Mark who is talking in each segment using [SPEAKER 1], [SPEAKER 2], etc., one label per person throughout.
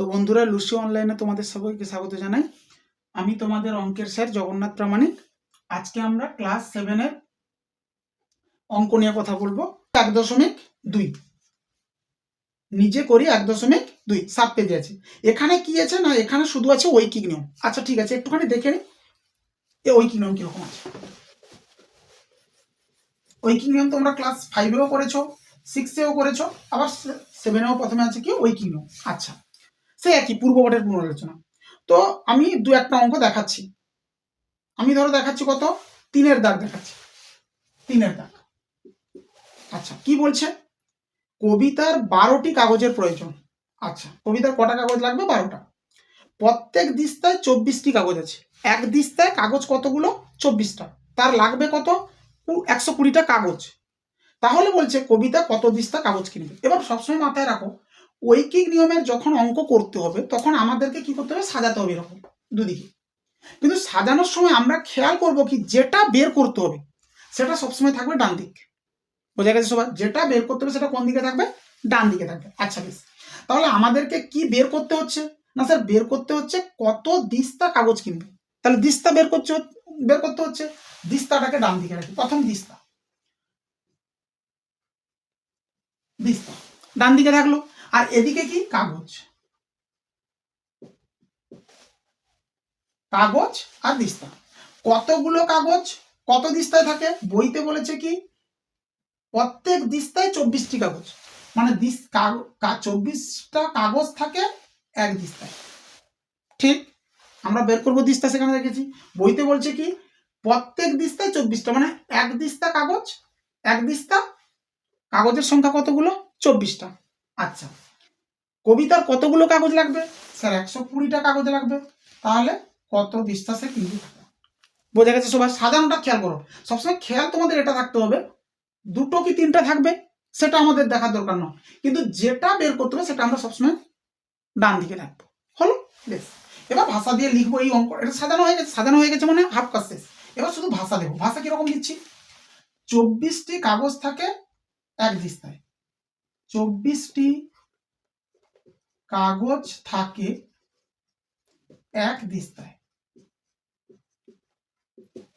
[SPEAKER 1] তো বন্ধুরা, লুসি অনলাইনে তোমাদের সবাইকে স্বাগত জানাই। আমি তোমাদের অঙ্কের স্যার জগন্নাথ প্রামাণিক। আজকে আমরা ক্লাস সেভেনের অঙ্ক নিয়ে কথা বলব। এক দশমিক দুই। নিজে করি এক দশমিক দুই। সাত পেজে আছে। এখানে কি আছে না, এখানে শুধু আছে ঐকিক নিয়ম। আচ্ছা ঠিক আছে, একটুখানি দেখে নিই। এ ঐকিক নিয়ম কীরকম আছে? ঐকিক নিয়ম তোমরা ক্লাস ফাইভেও করেছ, সিক্সেও করেছ, আবার সেভেনেও প্রথমে আছে কি? ঐকিক নিয়ম। আচ্ছা। সে একই পূর্ববটের পুনরালোচনা। তো আমি দু একটা অঙ্ক দেখাচ্ছি। আমি ধরো দেখাচ্ছি কত? তিনের দাগ দেখাচ্ছি। তিনের দাগ। আচ্ছা কি বলছে? কবিতার বারোটি কাগজের প্রয়োজন। আচ্ছা কবিতার কটা কাগজ লাগবে? বারোটা। প্রত্যেক দিস্তায় চব্বিশটি কাগজ আছে। এক দিস্তায় কাগজ কতগুলো? চব্বিশটা। তার লাগবে কত? একশো কুড়িটা কাগজ। তাহলে বলছে কবিতা কত দিস্তা কাগজ কিনবে? এবার সবসময় মাথায় রাখো ঐকিক নিয়মের যখন অঙ্ক করতে হবে, তখন আমাদেরকে কি করতে হবে? সাজাতে হবে এরকম, দুদিকে। কিন্তু সাজানোর সময় আমরা খেয়াল করব কি যেটা বের করতে হবে, সেটা সবসময় থাকবে ডান দিক। বোঝা গেছে সবার? যেটা বের করতে হবে সেটা কোন দিকে থাকবে? ডান দিকে থাকবে। আচ্ছা বেশ। তাহলে আমাদেরকে কি বের করতে হচ্ছে? না, স্যার, বের করতে হচ্ছে কত দিস্তা কাগজ কিনবে? তাহলে দিস্তা বের করছে, বের করতে হচ্ছে। দিস্তাটাকে ডান দিকে রাখি। প্রথম দিস্তা। দিস্তা। ডান দিকে থাকল। আর এদিকে কি? কাগজ। কাগজ আর দিস্তা। কতগুলো কাগজ? কত দিস্তায় থাকে? বইতে বলেছে কি? প্রত্যেক দিস্তায় চব্বিশটি কাগজ। মানে দিস চব্বিশটা কাগজ থাকে এক দিস্তায়। ঠিক? আমরা বের করব দিস্তা সেখানে রেখেছি। বইতে বলছে কি? প্রত্যেক দিস্তায় চব্বিশটা। মানে এক দিস্তা কাগজ, এক দিস্তা কাগজের সংখ্যা কতগুলো? চব্বিশটা। আচ্ছা। কবিতার কতগুলো কাগজ লাগবে? স্যার, একশো কুড়িটা কাগজ লাগবে। তাহলে কত দিস্তা সে কিনবে বোঝা গেছে সবাই সাজানোটা খেয়াল করো। সবসময় খেয়াল তোমাদের এটা থাকতে হবে। দুটো কি তিনটা থাকবে? সেটা আমাদের দেখার দরকার নয়। কিন্তু যেটা বের করতে হবে, সেটা আমরা সবসময় ডান দিকে রাখব। হলো? বেশ। এবার ভাষা দিয়ে লিখব এই অঙ্ক। এটা সাজানো হয়ে গেছে সাজানো হয়ে গেছে মানে হাফ কাজ শেষ। এবার শুধু ভাষা দেবো। ভাষা কীরকম দিচ্ছি? চব্বিশটি কাগজ থাকে এক দিস্তায় চব্বিশটি কাগজ থাকে এক দিস্তায়।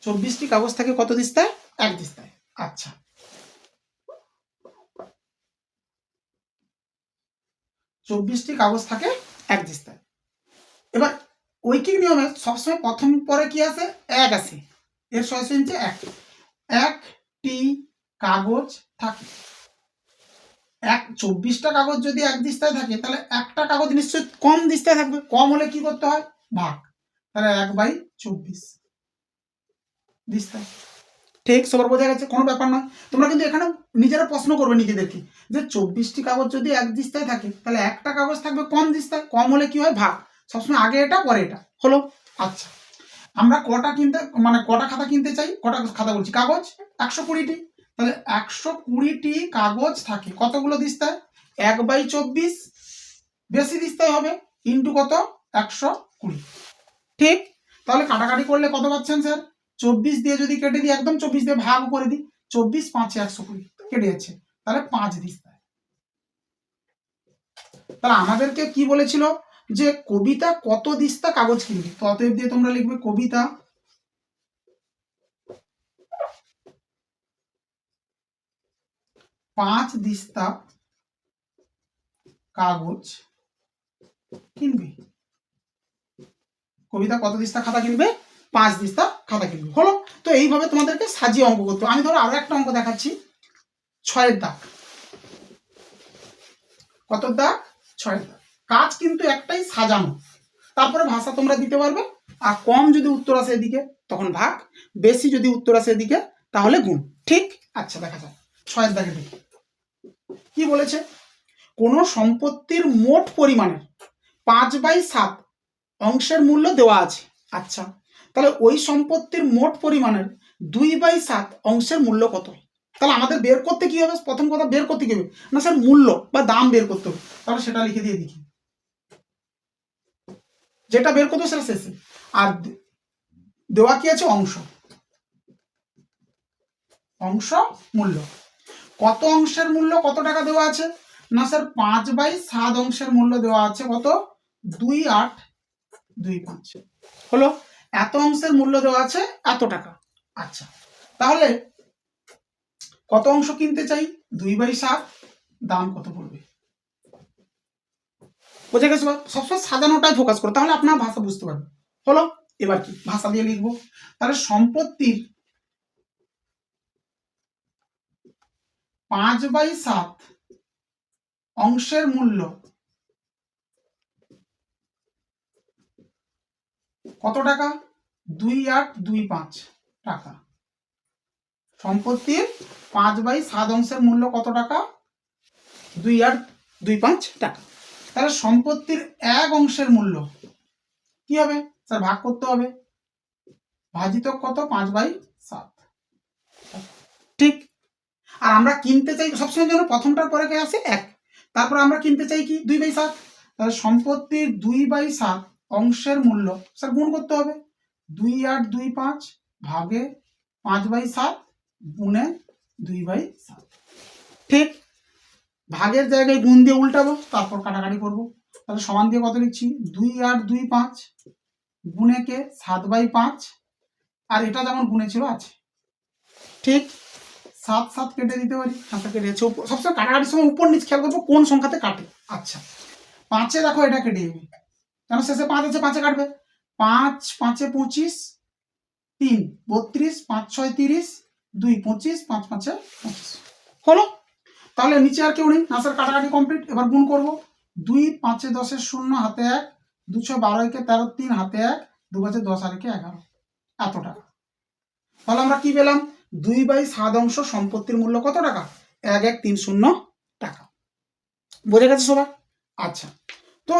[SPEAKER 1] চব্বিশটি কাগজ থাকে কত দিস্তায়? এক দিস্তায়। আচ্ছা। চব্বিশটি কাগজ থাকে এক দিস্তায়। এবার ঐকিক নিয়মে সবসময় প্রথম পরে কি আছে? এক আছে। এর সরাসরি এক। একটি কাগজ থাকে। এক চব্বিশটা কাগজ যদি এক দিস্তায় থাকে, তাহলে একটা কাগজ নিশ্চয়ই কম দিস্তায় থাকবে। কম হলে কি করতে হয়? ভাগ। তাহলে এক বাই চব্বিশ। দিস্তায়। ঠিক, সবার বোঝা গেছে? কোনো ব্যাপার নয়। তোমরা কিন্তু এখানে নিজেরা প্রশ্ন করবে নিজেদেরকে যে চব্বিশটি কাগজ যদি এক দিস্তায় থাকে, তাহলে একটা কাগজ থাকবে কম দিস্তায়। কম হলে কি হয়? ভাগ। সবসময় আগে এটা, পরে এটা। হলো? আচ্ছা। আমরা কটা কিনতে মানে কটা খাতা কিনতে চাই? কটা খাতা বলছি? কাগজ? একশো কুড়িটি। তাহলে একশো কুড়িটি কাগজ থাকে। কতগুলো দিস্তায় এক বাই চব্বিশ, বেশি দিস্তায় হবে? ইন্টু কত? একশো কুড়ি। ঠিক? তাহলে কাটাকাটি করলে কত পাচ্ছেন স্যার? চব্বিশ দিয়ে যদি কেটে দিই, একদম চব্বিশ দিয়ে ভাগ করে দিই, চব্বিশ পাঁচে একশো কুড়ি। কেটে যাচ্ছে। তাহলে পাঁচ দিস্তায় তাহলে আমাদেরকে কি বলেছিল? যে কবিতা কত দিস্তা কাগজ কিনবে। তো দিয়ে তোমরা লিখবে কবিতা পাঁচ দিস্তা কাগজ কিনবে। কবিতা কত দিস্তা খাতা কিনবে? পাঁচ দিস্তা খাতা কিনবে। হলো? তো এইভাবে তোমাদেরকে সাজিয়ে অঙ্ক করতে আমি ধরো আরও একটা অঙ্ক দেখাচ্ছি। ছয়ের দাগ। কত দাগ? ছয়ের দাগ। কাজ কিন্তু একটাই সাজানো। তারপরে ভাষা তোমরা দিতে পারবে। আর কম যদি উত্তর আসে এদিকে, তখন ভাগ। বেশি যদি উত্তর আসে এদিকে, তাহলে গুণ। ঠিক? আচ্ছা দেখা যাক। ছয়ের দাগে দেখি। কি বলেছে? কোনো সম্পত্তির মোট পরিমাণের পাঁচ বাই সাত অংশের মূল্য দেওয়া আছে। আচ্ছা তাহলে ওই সম্পত্তির মোট পরিমাণের দুই বাই সাত অংশের মূল্য কত? তাহলে আমাদের বের করতে কি হবে? প্রথম কথা বের করতে কি হবে? না, স্যার, মূল্য বা দাম বের করতে হবে। তাহলে সেটা লিখে দিয়ে দেখি যেটা বের করতে সেটা শেষে। আর দেওয়া কি আছে? অংশ। অংশ, মূল্য। কত অংশের মূল্য কত টাকা দেওয়া আছে? না স্যার পাঁচ বাই সাত অংশের মূল্য দেওয়া আছে কত? দুই আট দুই পাঁচ। হলো এত অংশের মূল্য দেওয়া আছে এত টাকা। আচ্ছা তাহলে কত অংশ কিনতে চাই? দুই বাই সাত, দাম কত পড়বে? বোঝা গেছে? সবসময় সাজানোটাই ফোকাস করো, তাহলে আপনার ভাষা বুঝতে পারবে হলো, এবার কি? ভাষা দিয়ে লিখব। তাহলে সম্পত্তির পাঁচ বাই সাত অংশের মূল্য কত টাকা? দুই আট দুই পাঁচ টাকা। সম্পত্তির পাঁচ বাই সাত অংশের মূল্য কত টাকা? দুই আট দুই পাঁচ টাকা। তাহলে সম্পত্তির এক অংশের মূল্য কি হবে? স্যার, ভাগ করতে হবে। ভাজিত কত? পাঁচ বাই সাত। ঠিক আর আমরা কিনতে চাই, সবসময় যেন প্রথমটার পরে কে আসে এক। তারপর আমরা কিনতে চাই কি? দুই বাই সাত। তাহলে সম্পত্তির দুই বাই সাত অংশের মূল্য, স্যার গুণ করতে হবে। দুই আট দুই পাঁচ ভাগে পাঁচ বাই সাত গুণে দুই বাই সাত। ঠিক? ভাগের জায়গায় গুণ দিয়ে উল্টাবো, তারপর কাটাকাটি করব। তাহলে সমান দিয়ে কত লিখছি? দুই আট দুই পাঁচ গুণে কে? সাত বাই পাঁচ। আর এটা যেমন গুণে ছিল, আছে। ঠিক? সাত সাত কেটে দিতে পারি? সাতটা কেটে যাচ্ছে সবসময় কাটাকাটির সময় উপর নিচ খেয়াল করব কোন সংখ্যাতে কাটে? আচ্ছা। পাঁচে দেখো এটা কেটে যাবে কেন শেষে পাঁচ আছে, পাঁচে কাটবে? পাঁচ, পাঁচে পঁচিশ, তিন, বত্রিশ, পাঁচ, ছয়, তিরিশ, দুই, পঁচিশ, পাঁচ, পাঁচে পঁচিশ। হলো? তাহলে নিচে আর কেউ নেই? নাসের কাটাকাটি কমপ্লিট এবার গুণ করব। দুই, পাঁচে দশের শূন্য, হাতে এক। দুশো বারো, একে তেরো, তিন, হাতে এক। দু, পাঁচে দশ, আর একে এগারো। এত টাকা তাহলে আমরা কি পেলাম? দুই বাই সাত অংশ সম্পত্তির মূল্য কত টাকা? এক এক, তিন, শূন্য টাকা। বোঝা গেছে সবার? আচ্ছা। তো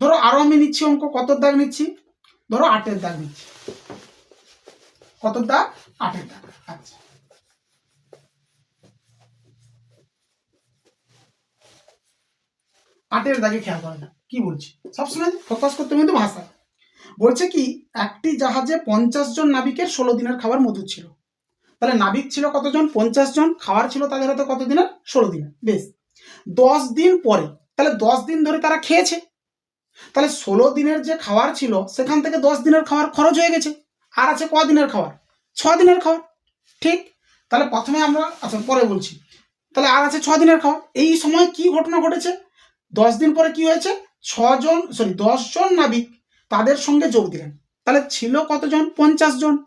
[SPEAKER 1] ধরো আরও আমি নিচ্ছি অঙ্ক কত দাগ নিচ্ছি? ধরো আটের দাগ নিচ্ছি। কত দাগ? আটের দাগ। আচ্ছা। আটের দাগে খেয়াল করে না। কি বলছি? সবসময় ফোকাস করতে কিন্তু ভাষা বলছে কি, একটি জাহাজে পঞ্চাশ জন নাবিকের ষোলো দিনের খাবার মজুদ ছিল। তাহলে নাবিক ছিল কতজন? পঞ্চাশ জন। খাবার ছিল তাদের হাতে কত দিনের? ষোলো দিনের। বেশ। দশ দিন পরে, তাহলে দশ দিন ধরে তারা খেয়েছে। তাহলে ষোলো দিনের যে খাবার ছিল, সেখান থেকে দশ দিনের খাবার খরচ হয়ে গেছে। আর আছে ক দিনের খাবার? ছ দিনের খাবার। ঠিক? তাহলে প্রথমে আমরা আচ্ছা পরে বলছি। তাহলে আর আছে ছ দিনের খাবার। এই সময় কি ঘটনা ঘটেছে? দশ দিন পরে কি হয়েছে? ছজন সরি দশ জন নাবিক তাদের সঙ্গে যোগ দিলেন। তাহলে ছিল কতজন? পঞ্চাশ জন।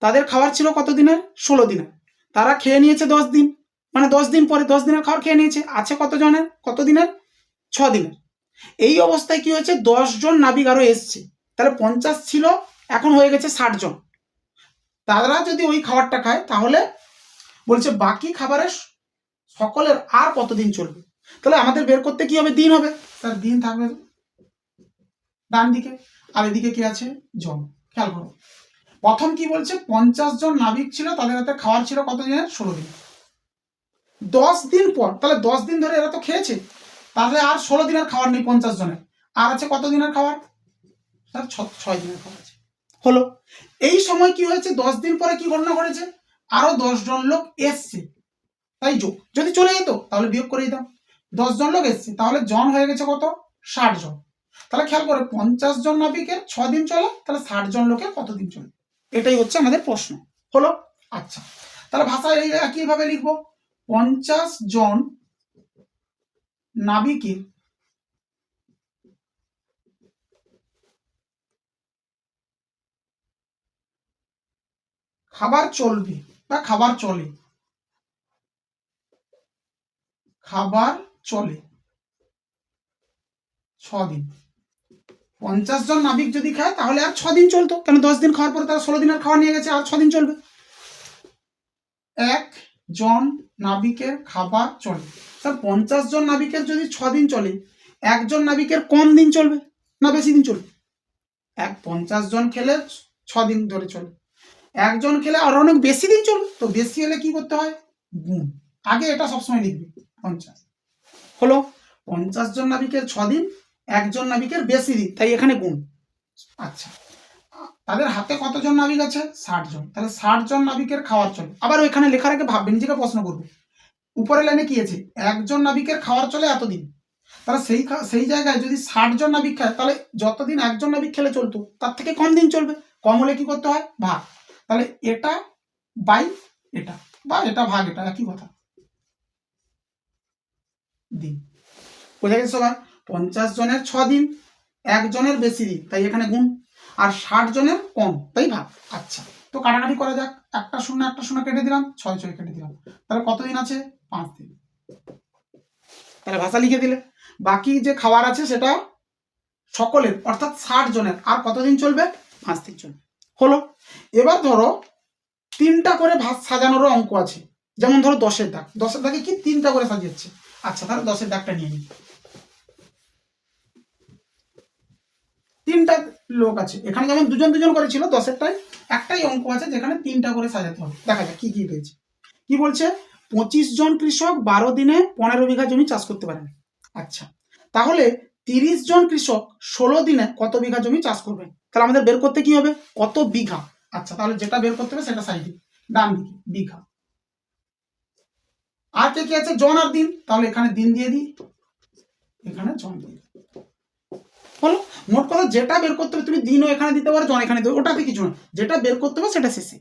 [SPEAKER 1] তাদের খাবার ছিল কত দিনের ষোলো দিনের। তারা খেয়ে নিয়েছে দশ দিন। মানে দশ দিন পরে দশ দিনের খাবার খেয়ে নিয়েছে। আছে কত জনের কত দিনের ছ দিনের। এই অবস্থায় কি হয়েছে? দশ জন নাবিক আরও এসছে। তাহলে পঞ্চাশ ছিল, এখন হয়ে গেছে ষাট জন। তারা যদি ওই খাবারটা খায়, তাহলে বলছে বাকি খাবারের সকলের আর কতদিন চলবে? তাহলে আমাদের বের করতে কি হবে? দিন হবে। তার দিন থাকবে ডান দিকে, আর এদিকে কি আছে? জন। খেয়াল করো। প্রথম কি বলছে? পঞ্চাশ জন নাবিক ছিল, তাদের হাতে খাওয়ার ছিল কত দিনের ষোলো দিন। দশ দিন পর, তাহলে দশ দিন ধরে এরা তো খেয়েছে, তাহলে আর ষোলো দিনের খাবার নেই পঞ্চাশ জনের। আর আছে কত দিনের খাবার? ছ- ছয় দিনের খাবার আছে। হলো। এই সময় কি হয়েছে? দশ দিন পরে কি ঘটনা ঘটেছে? আরও দশ জন লোক এসছে। তাই যোগ। যদি চলে যেত, তাহলে বিয়োগ করে দিতাম। দশ জন লোক এসছে, তাহলে জন হয়ে গেছে কত? ষাট জন। তাহলে খেয়াল করে, পঞ্চাশ জন নাবিকের ছ দিন চলে, তাহলে ষাট জন লোকের কতদিন চলে? এটাই হচ্ছে আমাদের প্রশ্ন। হলো? আচ্ছা। তাহলে ভাষা এই একইভাবে লিখব। পঞ্চাশ জন নাবিকের খাবার চলবে বা খাবার চলে। খাবার চলে। ছ দিন পঞ্চাশ জন নাবিক যদি খায়, তাহলে আর ছ দিন চলতো। কেন দশ দিন খাওয়ার পরে তারা ষোলো দিনের খাওয়া নিয়ে গেছে, আর ছ দিন চলবে? এক জন নাবিকের খাবার চলে। স্যার, পঞ্চাশ জন নাবিকের যদি ছ দিন চলে, একজন নাবিকের কম দিন চলবে না বেশি দিন চলবে? এক পঞ্চাশ জন খেলে দিন ধরে চলে। একজন খেলে আর অনেক বেশি দিন চলবে। তো বেশি হলে কি করতে হয়? গুণ। আগে এটা সবসময় লিখবে, পঞ্চাশ। হলো, পঞ্চাশ জন নাবিকের দিন একজন নাবিকের বেশি দিন, তাই এখানে গুণ। আচ্ছা তাদের হাতে কতজন নাবিক আছে? ষাট জন তাহলে ষাট জন নাবিকের খাওয়ার চলে। আবার ওইখানে লেখার আগে ভাববে নিজেকে প্রশ্ন করবে। উপরে লাইনে কি আছে? একজন নাবিকের খাওয়ার চলে এতদিন। তাহলে সেই সেই জায়গায় যদি ষাট জন নাবিক খায়, তাহলে যতদিন একজন নাবিক খেলে চলতো, তার থেকে কম দিন চলবে। কম হলে কি করতে হয়? ভাগ। তাহলে এটা বাই এটা, বা এটা ভাগ এটা, একই কথা। দিন। বোঝা গেছে সবার? পঞ্চাশ জনের ছ দিন একজনের বেশি দিন, তাই এখানে গুণ। আর ষাট জনের কম, তাই ভাগ। আচ্ছা তো কাটাকাটি করা যাক। একটা শূন্য একটা শূন্য কেটে দিলাম, ছয় ছয় কেটে দিলাম। তাহলে কতদিন আছে? পাঁচ দিন। তাহলে ভাষা লিখে দিলে। বাকি যে খাবার আছে সেটা সকলের, অর্থাৎ ষাট জনের। আর কতদিন চলবে? পাঁচ দিন চলবে। হলো, এবার ধরো তিনটা করে ভাত সাজানোরও অঙ্ক আছে। যেমন ধরো দশের দাগ। দশের দাগে কি তিনটা করে সাজিয়েছে? আচ্ছা তাহলে দশের দাগটা নিয়ে নিই তিনটা লোক আছে। এখানে যেমন দুজন দুজন করে ছিল, দশেরটায় একটাই অঙ্ক আছে যেখানে তিনটা করে সাজাতে হবে। দেখা যাক কি কি পেয়েছে। কি বলছে? পঁচিশ জন কৃষক বারো দিনে পনেরো বিঘা জমি চাষ করতে পারেন। আচ্ছা তাহলে তিরিশ জন কৃষক ষোলো দিনে কত বিঘা জমি চাষ করবে তাহলে আমাদের বের করতে কি হবে? কত বিঘা? আচ্ছা তাহলে যেটা বের করতে হবে সেটা সাইডে, ডান দিকে, বিঘা। আর কে কি আছে? জন আর দিন। তাহলে এখানে দিন দিয়ে দিই। এখানে জন দিয়ে দিই। হলো মোট কথা যেটা বের করতে হবে তুমি দিনও এখানে দিতে পারো জন এখানে দিতে ওটাতে কিছু না। যেটা বের করতে হবে সেটা শেষে।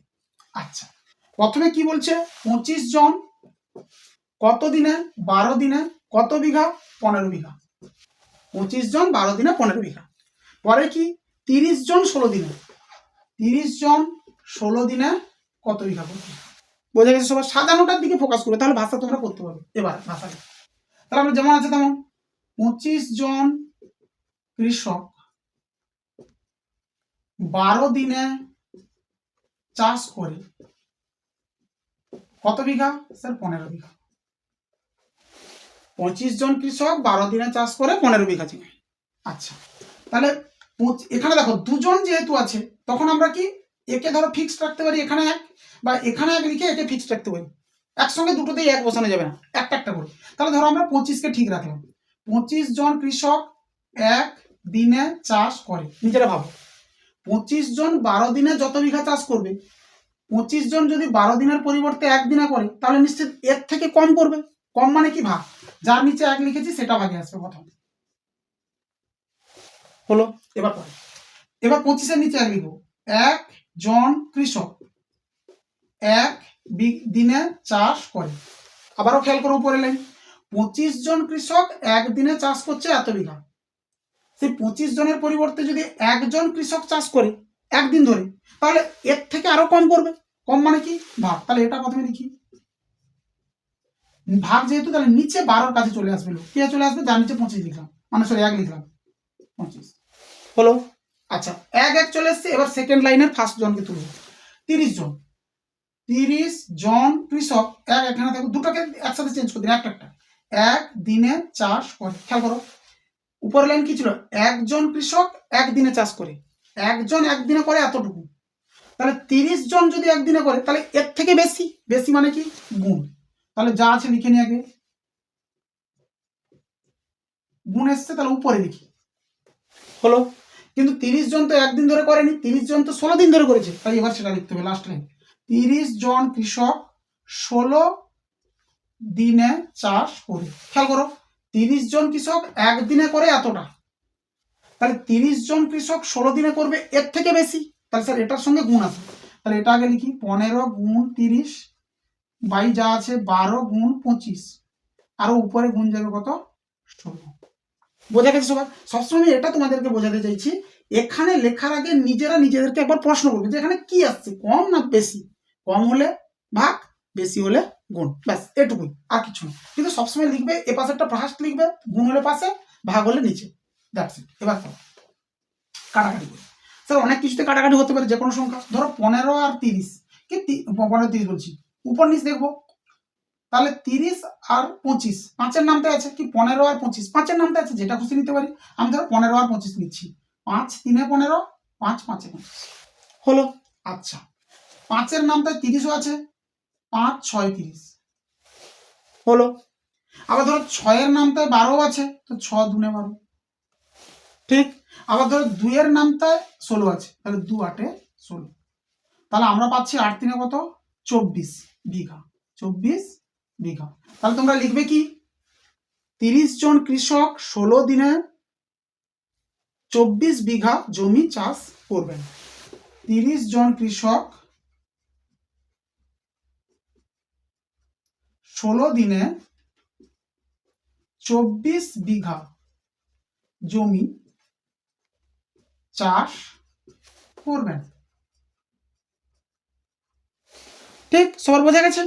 [SPEAKER 1] আচ্ছা। প্রথমে কি বলছে? পঁচিশ জন কত দিনে? বারো দিনে কত বিঘা? পনেরো বিঘা। পঁচিশ জন বারো দিনে পনেরো বিঘা। পরে কি? তিরিশ জন ষোলো দিনে। তিরিশ জন ষোলো দিনে কত বিঘা করবে বোঝা গেছে সবার? সাজানোটার দিকে ফোকাস করবে তাহলে ভাষা তোমরা করতে পারবে। এবার ভাষা তাহলে আমরা যেমন আছে তেমন। পঁচিশ জন কৃষক বারো দিনে চাষ করে কত বিঘা? স্যার, পনেরো বিঘা। পঁচিশ জন কৃষক বারো দিনে চাষ করে পনেরো বিঘা জমি। আচ্ছা তাহলে এখানে দেখো, দুজন যেহেতু আছে, তখন আমরা কি একে ধরো ফিক্সড রাখতে পারি, এখানে এক, বা এখানে এক লিখে একে ফিক্সড রাখতে পারি। একসঙ্গে দুটোতেই এক বসানো যাবে না, একটা একটা করে। তাহলে ধরো আমরা পঁচিশকে ঠিক রাখলাম। পঁচিশ জন কৃষক এক দিনে চাষ করে। নিজেরা ভাবো। পঁচিশ জন বারো দিনে যত বিঘা চাষ করবে, পঁচিশ জন যদি বারো দিনের পরিবর্তে এক দিনে করে, তাহলে নিশ্চিত এর থেকে কম করবে। কম মানে কি ভাগ? যার নিচে এক লিখেছি, সেটা ভাগে আসবে প্রথম। হলো, এবার পরে। এবার পঁচিশের নিচে এক লিখব। এক জন কৃষক এক দিনে চাষ করে। আবারও খেয়াল করো উপরে লাইন পঁচিশ জন কৃষক একদিনে চাষ করছে এত বিঘা। সেই পঁচিশ জনের পরিবর্তে যদি একজন কৃষক চাষ করে একদিন ধরে, তাহলে এর থেকে আরও কম করবে কম মানে কি? ভাগ। তাহলে এটা প্রথমে লিখি। ভাগ যেহেতু, তাহলে নিচে বারোর কাছে চলে আসবে লোক। কে চলে আসবে? যার নিচে পঁচিশ লিখলাম। মানে সরি এক লিখলাম। পঁচিশ। হলো? আচ্ছা এক এক চলে এসছে। এবার সেকেন্ড লাইনের ফার্স্ট জনকে তুলব তিরিশ জন। তিরিশ জন কৃষক এক এখানে থাকবে দুটোকে একসাথে চেঞ্জ করে দিন। একটা একটা। এক, দিনে চাষ করে। খেয়াল করো। উপরের লাইন কি ছিল? একজন কৃষক একদিনে চাষ করে। একজন একদিনে করে এতটুকু। তাহলে তিরিশ জন যদি একদিনে করে, তাহলে এর থেকে বেশি। বেশি মানে কি? গুণ। তাহলে যা আছে লিখে নিয়ে আগে। গুণ এসছে, তাহলে উপরে লিখি। হলো? কিন্তু তিরিশ জন তো একদিন ধরে করেনি, তিরিশ জন তো ষোলো দিন ধরে করেছে। তাই এবার সেটা লিখতে হবে লাস্ট লাইন তিরিশ জন কৃষক ষোলো দিনে চাষ করে। খেয়াল করো তিরিশ জন কৃষক একদিনে করে এতটা। তাহলে তিরিশ জন কৃষক ষোলো দিনে করবে, এর থেকে বেশি? তাহলে স্যার এটার সঙ্গে গুণ আছে। তাহলে এটা আগে লিখি, পনেরো গুণ তিরিশ বাই যা আছে বারো গুণ পঁচিশ। আরও উপরে গুণ যাবে কত? ষোলো। বোঝা গেছে সবার? সবসময় এটা তোমাদেরকে বোঝাতে চাইছি, এখানে লেখার আগে নিজেরা নিজেদেরকে একবার প্রশ্ন করবে যে এখানে কি আসছে, কম না বেশি? কম হলে ভাগ, বেশি হলে গুণ। ব্যাস, এটুকুই, আর কিছু কিন্তু সবসময় লিখবে, এ পাশেরটা ফার্স্ট লিখবে, গুণ হলে পাশে, ভাগ হলে নিচে। দ্যাটস ইট এবার কাটাকাটি করি। স্যার, অনেক কিছুতে কাটাকাটি হতে পারে যে কোনো সংখ্যা। ধরো পনেরো আর তিরিশ। কি পনেরো তিরিশ বলছি। উপর নিচ দেখব। তাহলে তিরিশ আর পঁচিশ। পাঁচের নামতে আছে কি? পনেরো আর পঁচিশ। পাঁচের নামতে আছে, যেটা খুশি নিতে পারি। আমি ধরো পনেরো আর পঁচিশ নিচ্ছি। পাঁচ তিনে পনেরো, পাঁচ পাঁচে পঁচিশ। হলো? আচ্ছা। পাঁচের নামটায় তিরিশও আছে পাঁচ ছয় তিরিশ। হলো। আবার ধরো ছয়ের নামটায় বারো আছে তো ছ দুনে বারো। ঠিক। আবার ধরো দুইয়ের নামটায় ষোলো আছে তাহলে দু আটে ষোলো। তাহলে আমরা পাচ্ছি আট তিনে কত? চব্বিশ বিঘা। চব্বিশ বিঘা। তাহলে তোমরা লিখবে কি? তিরিশ জন কৃষক ষোলো দিনে চব্বিশ বিঘা জমি চাষ করবেন। তিরিশ জন কৃষক ষোলো দিনে চব্বিশ বিঘা জমি চাষ করবেন। ঠিক, সবার বোঝা গেছে?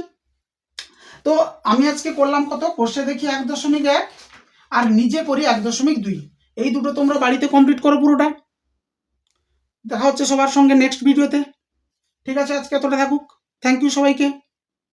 [SPEAKER 1] তো আমি আজকে করলাম কত? কোর্সে দেখি এক দশমিক এক আর নিজে করি এক দশমিক দুই। এই দুটো তোমরা বাড়িতে কমপ্লিট করো পুরোটা। দেখা হচ্ছে সবার সঙ্গে নেক্সট ভিডিওতে ঠিক আছে, আজকে এতটা থাকুক। থ্যাংক ইউ সবাইকে।